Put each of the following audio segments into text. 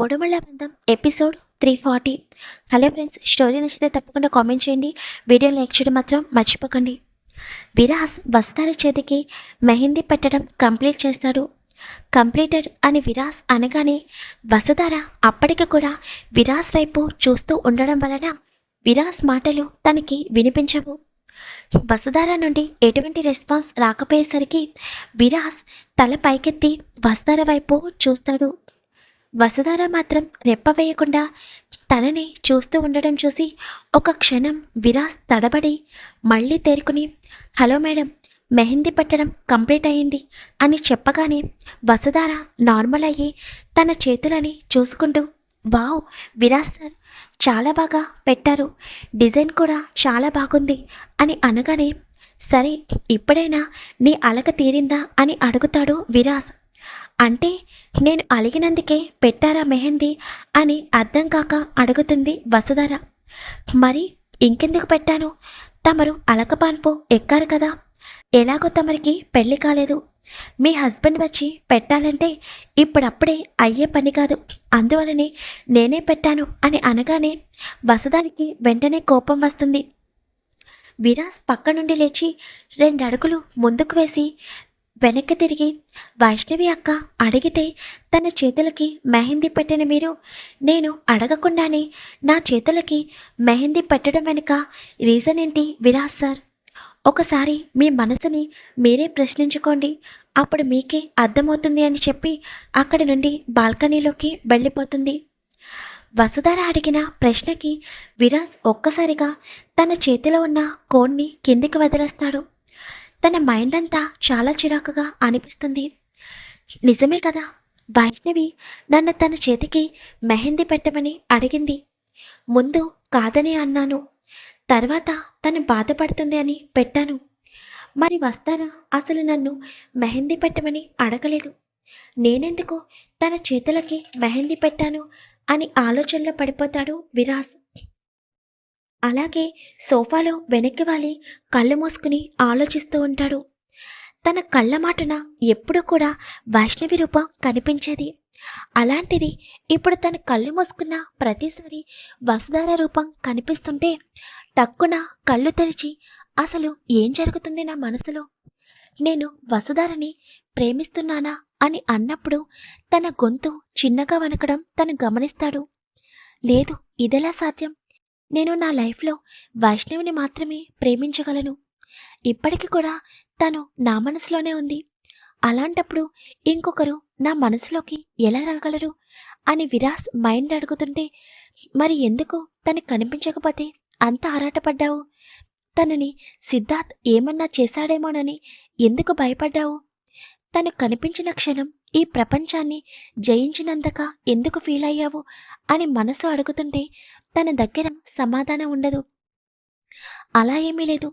బొడుమళ్ళ బంధం episode three forty. Hello friends story నచ్చితే తప్పకుండా కామెంట్ చేయండి. వీడియో లైక్ చేయడం మాత్రం మర్చిపోకండి. విరాస్ వస్తారి చేతికి మెహందీ పెట్టడం కంప్లీట్ చేస్తాడు. కంప్లీటెడ్ అని విరాస్ అనగానే వసుధార అప్పటికి కూడా విరాస్ వైపు చూస్తూ ఉండడం వలన విరాస్ మాటలు తనకి వినిపించవు. వసుధార నుండి ఎటువంటి రెస్పాన్స్ రాకపోయేసరికి విరాస్ తల పైకెత్తి వసుధార వైపు చూస్తాడు. వసుధార మాత్రం రెప్పవేయకుండా తనని చూస్తూ ఉండడం చూసి ఒక క్షణం విరాస్ తడబడి మళ్ళీ తేరుకుని హలో మేడం మెహందీ పెట్టడం కంప్లీట్ అయ్యింది అని చెప్పగానే వసుధార నార్మల్ అయ్యి తన చేతులని చూసుకుంటూ వావ్ విరాస్ సార్ చాలా బాగా పెట్టారు. డిజైన్ కూడా చాలా బాగుంది అని అనగానే సరే ఇప్పుడైనా నీ అలక తీరిందా అని అడుగుతాడు విరాస్. అంటే నేను అలిగినందుకే పెట్టారా మెహందీ అని అర్థం కాక అడుగుతుంది వసుధర. మరి ఇంకెందుకు పెట్టాను? తమరు అలకపాన్పు ఎక్కారు కదా. ఎలాగో తమరికి పెళ్ళి కాలేదు. మీ హస్బెండ్ వచ్చి పెట్టాలంటే ఇప్పుడప్పుడే అయ్యే పని కాదు. అందువలనే నేనే పెట్టాను అని అనగానే వసదానికి వెంటనే కోపం వస్తుంది. విరాస్ పక్క నుండి లేచి రెండు అడుగులు ముందుకు వేసి వెనక్కి తిరిగి వైష్ణవి అక్క అడిగితే తన చేతులకి మెహందీ పెట్టిన మీరు? నేను అడగకుండానే నా చేతులకి మెహందీ పెట్టడం వెనుక రీజన్ ఏంటి విరాస్ సార్? ఒకసారి మీ మనసుని మీరే ప్రశ్నించుకోండి. అప్పుడు మీకే అర్థమవుతుంది అని చెప్పి అక్కడి నుండి బాల్కనీలోకి వెళ్ళిపోతుంది. వసుధార అడిగిన ప్రశ్నకి విరాస్ ఒక్కసారిగా తన చేతిలో ఉన్న కోన్ని కిందికి వదిలేస్తాడు. తన మైండ్ అంతా చాలా చిరాకుగా అనిపిస్తుంది. నిజమే కదా? వైష్ణవి నన్ను తన చేతికి మెహందీ పెట్టమని అడిగింది. ముందు కాదని అన్నాను. తర్వాత తను బాధపడుతుంది అని పెట్టాను. మరి వస్తారా అసలు నన్ను మెహందీ పెట్టమని అడగలేదు. నేనెందుకు తన చేతులకి మెహందీ పెట్టాను అని ఆలోచనలో పడిపోతాడు విరాస్ అలాగే సోఫాలో వెనక్కి వాలి కళ్ళు మూసుకుని ఆలోచిస్తూ ఉంటాడు. తన కళ్ళ మాటన ఎప్పుడూ కూడా వైష్ణవి రూపం కనిపించేది. అలాంటిది ఇప్పుడు తన కళ్ళు మూసుకున్న ప్రతిసారి వసుధార రూపం కనిపిస్తుంటే టక్కున కళ్ళు తెరిచి అసలు ఏం జరుగుతుంది నా మనసులో? నేను వసుధారని ప్రేమిస్తున్నానా అని అన్నప్పుడు తన గొంతు చిన్నగా వనకడం తను గమనిస్తాడు. లేదు ఇదెలా సాధ్యం? నేను నా లైఫ్లో వైష్ణవిని మాత్రమే ప్రేమించగలను. ఇప్పటికి కూడా తను నా మనసులోనే ఉంది. అలాంటప్పుడు ఇంకొకరు నా మనసులోకి ఎలా రాగలరు? అని విరాస్ మైండ్ అడుగుతుంటే మరి ఎందుకు తను కనిపించకపోతే అంత ఆరాటపడ్డావు? తనని సిద్ధార్థ్ ఏమన్నా చేశాడేమోనని ఎందుకు భయపడ్డావు? తను కనిపించిన క్షణం ఈ ప్రపంచాన్ని జయించినందుక ఎందుకు ఫీల్ అయ్యావు? అని మనసు అడుగుతుంటే తన దగ్గర సమాధానం ఉండదు. అలా ఏమీ లేదు.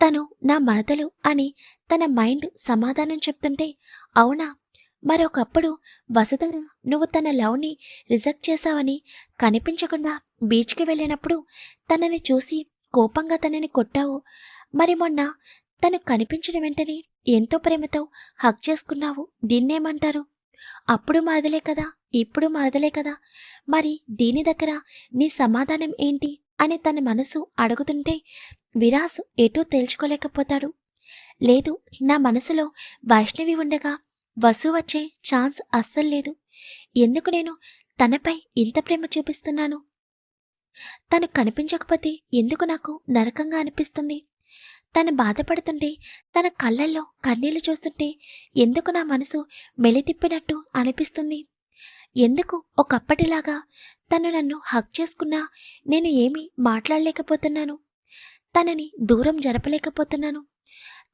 తను నా మరదలు అని తన మైండ్ సమాధానం చెప్తుంటే అవునా? మరొకప్పుడు వసుధర నువ్వు తన లవ్ని రిజెక్ట్ చేశావని కనిపించకుండా బీచ్కి వెళ్ళినప్పుడు తనని చూసి కోపంగా తనని కొట్టావు. మరి మొన్న తను కనిపించిన వెంటనే ఎంతో ప్రేమతో హక్ చేసుకున్నావు. దీన్నేమంటారు? అప్పుడు మరదలే కదా ఇప్పుడు మరదలే కదా. మరి దీని దగ్గర నీ సమాధానం ఏంటి అని తన మనసు అడుగుతుంటే విరాస్ ఎటూ తేల్చుకోలేకపోతాడు. లేదు నా మనసులో వైష్ణవి ఉండగా వసు వచ్చే ఛాన్స్ అస్సలు లేదు. ఎందుకు నేను తనపై ఇంత ప్రేమ చూపిస్తున్నాను? తను కనిపించకపోతే ఎందుకు నాకు నరకంగా అనిపిస్తుంది? తను బాధపడుతుంటే తన కళ్ళల్లో కన్నీళ్ళు చూస్తుంటే ఎందుకు నా మనసు మెలితిప్పినట్టు అనిపిస్తుంది? ఎందుకు ఒకప్పటిలాగా తను నన్ను హక్ చేసుకున్నా నేను ఏమీ మాట్లాడలేకపోతున్నాను? తనని దూరం జరపలేకపోతున్నాను?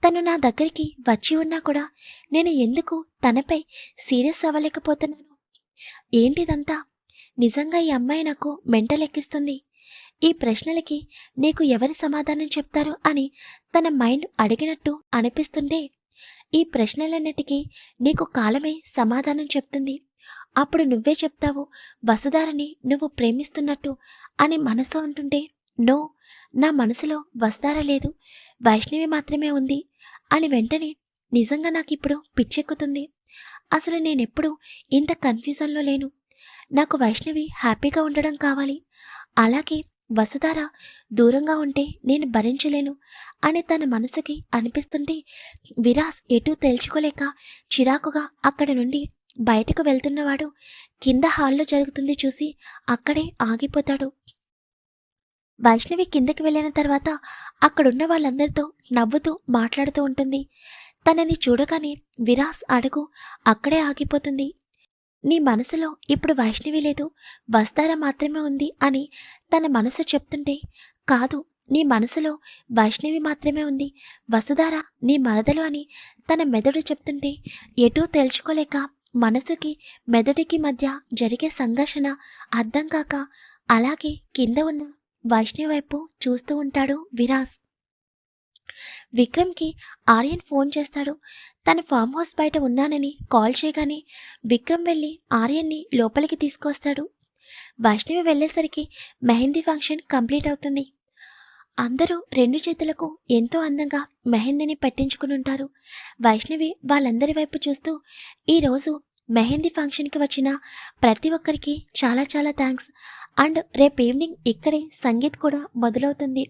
తను నా దగ్గరికి వచ్చి ఉన్నా కూడా నేను ఎందుకు తనపై సీరియస్ అవ్వలేకపోతున్నాను? ఏంటిదంతా? నిజంగా ఈ అమ్మాయి నాకు మెంటలెక్కిస్తుంది. ఈ ప్రశ్నలకి నీకు ఎవరి సమాధానం చెప్తారు అని తన మైండ్ అడిగినట్టు అనిపిస్తుంటే ఈ ప్రశ్నలన్నిటికీ నీకు కాలమే సమాధానం చెప్తుంది. అప్పుడు నువ్వే చెప్తావు వసుధారని నువ్వు ప్రేమిస్తున్నట్టు అని మనసు అంటుంటే నో నా మనసులో వసుధార లేదు వైష్ణవి మాత్రమే ఉంది అని వెంటనే నిజంగా నాకు ఇప్పుడు పిచ్చెక్కుతుంది. అసలు నేనెప్పుడు ఇంత కన్ఫ్యూజన్లో లేను. నాకు వైష్ణవి హ్యాపీగా ఉండడం కావాలి. అలాగే వసుధార దూరంగా ఉంటే నేను భరించలేను అని తన మనసుకి అనిపిస్తుంటే విరాస్ ఎటూ తేల్చుకోలేక చిరాకుగా అక్కడి నుండి బయటకు వెళ్తున్నవాడు కింద హాల్లో జరుగుతుంది చూసి అక్కడే ఆగిపోతాడు. వైష్ణవి కిందకి వెళ్ళిన తర్వాత అక్కడున్న వాళ్ళందరితో నవ్వుతూ మాట్లాడుతూ ఉంటుంది. తనని చూడగానే విరాస్ అడుగు అక్కడే ఆగిపోతుంది. నీ మనసులో ఇప్పుడు వైష్ణవి లేదు వస్తార మాత్రమే ఉంది అని తన మనసు చెప్తుంటే కాదు నీ మనసులో వైష్ణవి మాత్రమే ఉంది వసుధార నీ మరదలు అని తన మెదడు చెప్తుంటే ఎటూ తెలుసుకోలేక మనసుకి మెదడుకి మధ్య జరిగే సంఘర్షణ అర్థం కాక అలాగే కింద ఉన్న వైష్ణవి వైపు చూస్తూ ఉంటాడు విరాస్. విక్రమ్కి ఆర్యన్ ఫోన్ చేస్తాడు. తన ఫామ్ హౌస్ బయట ఉన్నానని కాల్ చేయగానే విక్రమ్ వెళ్ళి ఆర్యన్ని లోపలికి తీసుకొస్తాడు. వైష్ణవి వెళ్ళేసరికి మెహందీ ఫంక్షన్ కంప్లీట్ అవుతుంది. అందరూ రెండు చేతులకు ఎంతో అందంగా మెహందీని పట్టించుకుని ఉంటారు వైష్ణవి వాళ్ళందరి వైపు చూస్తూ ఈరోజు మెహందీ ఫంక్షన్కి వచ్చిన ప్రతి ఒక్కరికి చాలా చాలా థ్యాంక్స్ అండ్ రేపు ఈవినింగ్ ఇక్కడే సంగీత్ కూడా మొదలవుతుంది.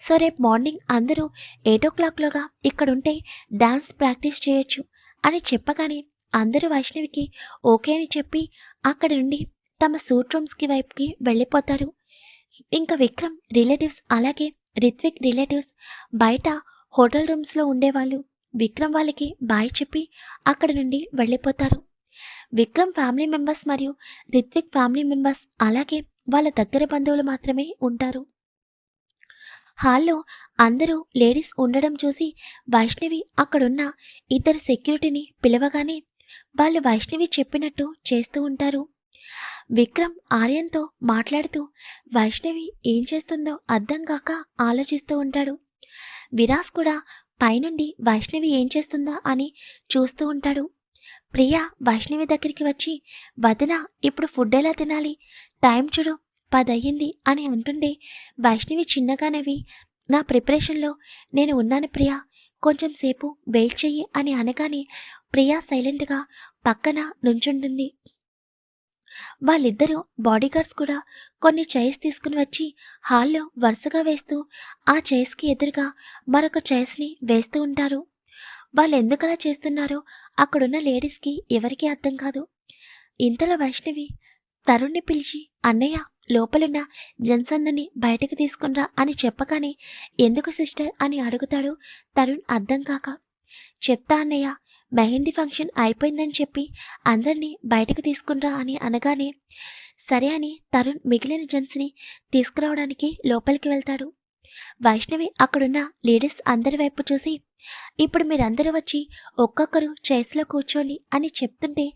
సో రేపు మార్నింగ్ అందరూ ఎయిట్ ఓ క్లాక్లోగా ఇక్కడ ఉంటే డాన్స్ ప్రాక్టీస్ చేయొచ్చు అని చెప్పగానే అందరూ వైష్ణవికి ఓకే అని చెప్పి అక్కడి నుండి తమ సూట్ రూమ్స్కి వైపుకి వెళ్ళిపోతారు. ఇంకా విక్రమ్ రిలేటివ్స్ అలాగే రిత్విక్ రిలేటివ్స్ బయట హోటల్ రూమ్స్లో ఉండేవాళ్ళు. విక్రమ్ వాళ్ళకి బాయ్ చెప్పి అక్కడి నుండి వెళ్ళిపోతారు. విక్రమ్ ఫ్యామిలీ మెంబర్స్ మరియు రిత్విక్ ఫ్యామిలీ మెంబర్స్ అలాగే వాళ్ళ దగ్గర బంధువులు మాత్రమే ఉంటారు. హాల్లో అందరూ లేడీస్ ఉండడం చూసి వైష్ణవి అక్కడున్న ఇద్దరు సెక్యూరిటీని పిలవగానే వాళ్ళు వైష్ణవి చెప్పినట్టు చేస్తూ ఉంటారు. విక్రమ్ ఆర్యన్తో మాట్లాడుతూ వైష్ణవి ఏం చేస్తుందో అర్థం కాక ఆలోచిస్తూ ఉంటాడు. విరాస్ కూడా పైనుండి వైష్ణవి ఏం చేస్తుందా అని చూస్తూ ఉంటాడు. ప్రియా వైష్ణవి దగ్గరికి వచ్చి వదిన ఇప్పుడు ఫుడ్ ఎలా తినాలి? టైం చూడు పదయ్యింది అని అంటుండే వైష్ణవి చిన్నగా నవ్వి నా ప్రిపరేషన్లో నేను ఉన్నాను ప్రియా. కొంచెం సేపు వెయిట్ చెయ్యి అని అనగానే ప్రియా సైలెంట్గా పక్కన నుంచుంటుంది. వాళ్ళిద్దరూ బాడీగార్డ్స్ కూడా కొన్ని చైర్స్ తీసుకుని వచ్చి హాల్లో వరుసగా వేస్తూ ఆ చైర్స్కి ఎదురుగా మరొక చైర్స్ని వేస్తూ ఉంటారు. వాళ్ళు ఎందుకలా చేస్తున్నారో అక్కడున్న లేడీస్కి ఎవరికీ అర్థం కాదు. ఇంతలో వైష్ణవి తరుణ్ణి పిలిచి అన్నయ్య లోపలున్న జన్సందని బయటకు తీసుకునిరా అని చెప్పగానే ఎందుకు సిస్టర్ అని అడుగుతాడు తరుణ్ అర్థం కాక. చెప్తా అన్నయ్య మెహందీ ఫంక్షన్ అయిపోయిందని చెప్పి అందరినీ బయటకు తీసుకునిరా అని అనగానే సరే అని తరుణ్ మిగిలిన జెంట్స్ని తీసుకురావడానికి లోపలికి వెళ్తాడు. వైష్ణవి అక్కడున్న లేడీస్ అందరి వైపు చూసి ఇప్పుడు మీరందరూ వచ్చి ఒక్కొక్కరు చైర్స్లో కూర్చోండి అని చెప్తుంటే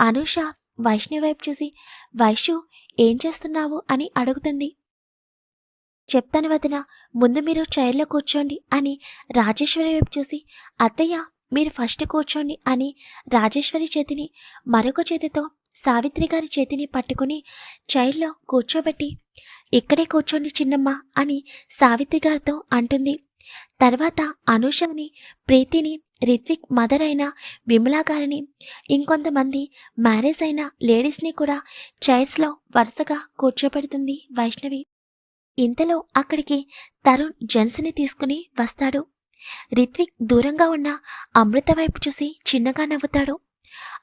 అనూష వైష్ణవి వైపు చూసి వైషు ఏం చేస్తున్నావు అని అడుగుతుంది. చెప్తాను వదిన ముందు మీరు చైర్లో కూర్చోండి అని రాజేశ్వరి వైపు చూసి అత్తయ్య మీరు ఫస్ట్ కూర్చోండి అని రాజేశ్వరి చేతిని మరొక చేతితో సావిత్రి గారి చేతిని పట్టుకుని చైర్లో కూర్చోబెట్టి ఇక్కడే కూర్చోండి చిన్నమ్మ అని సావిత్రి గారితో అంటుంది. తర్వాత అనుషాని ప్రీతిని రిత్విక్ మదర్ అయిన విమలా గారిని ఇంకొంతమంది మ్యారేజ్ అయిన లేడీస్ని కూడా చైర్స్లో వరుసగా కూర్చోబెడుతుంది వైష్ణవి. ఇంతలో అక్కడికి తరుణ్ జెంట్స్ని తీసుకుని వస్తాడు. రిత్విక్ దూరంగా ఉన్న అమృత వైపు చూసి చిన్నగా నవ్వుతాడు.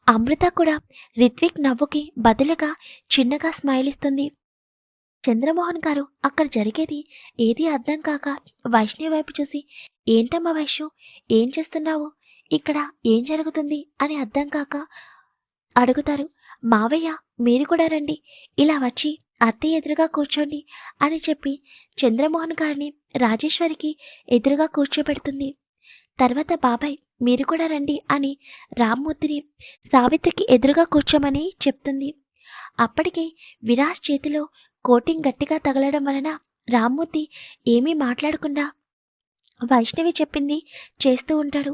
అమృత కూడా రిత్విక్ నవ్వుకి బదులుగా చిన్నగా స్మైల్ ఇస్తుంది చంద్రమోహన్ గారు అక్కడ జరిగేది ఏది అర్థం కాక వైష్ణవి వైపు చూసి ఏంటమ్మా వైష్ణు ఏం చేస్తున్నావు? ఇక్కడ ఏం జరుగుతుంది? అని అర్థం కాక అడుగుతారు మావయ్య మీరు కూడా రండి ఇలా వచ్చి అత్తయ్య ఎదురుగా కూర్చోండి అని చెప్పి చంద్రమోహన్ గారిని రాజేశ్వరికి ఎదురుగా కూర్చోబెడుతుంది. తర్వాత బాబాయ్ మీరు కూడా రండి అని రామ్మూర్తిని సావిత్రికి ఎదురుగా కూర్చోమని చెప్తుంది. అప్పటికే విరాస్ చేతిలో కోటింగ్ గట్టిగా తగలడం వలన రామ్మూర్తి ఏమీ మాట్లాడకుండా వైష్ణవి చెప్పింది చేస్తూ ఉంటాడు.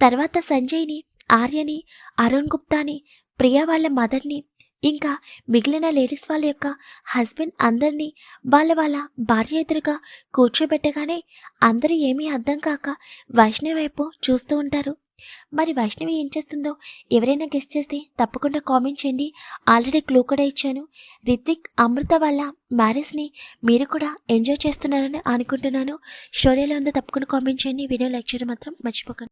తర్వాత సంజయ్ని ఆర్యని అరుణ్ గుప్తాని ప్రియా వాళ్ళ మదర్ని ఇంకా మిగిలిన లేడీస్ వాళ్ళ యొక్క హస్బెండ్ అందరినీ వాళ్ళ వాళ్ళ భార్య ఎదురుగా కూర్చోబెట్టగానే అందరూ ఏమీ అర్థం కాక వైష్ణవి వైపు చూస్తూ ఉంటారు. మరి వైష్ణవి ఏం చేస్తుందో? ఎవరైనా గెస్ట్ చేస్తే తప్పకుండా కామెంట్ చేయండి. ఆల్రెడీ క్లూ కూడా ఇచ్చాను. రిత్విక్ అమృత వాళ్ళ మ్యారేజ్ని మీరు కూడా ఎంజాయ్ చేస్తున్నారని అనుకుంటున్నాను. స్టోరీలో ఉందో తప్పకుండా కామెంట్ చేయండి. వీడియో లైక్ చేయడం మాత్రం మర్చిపోకండి.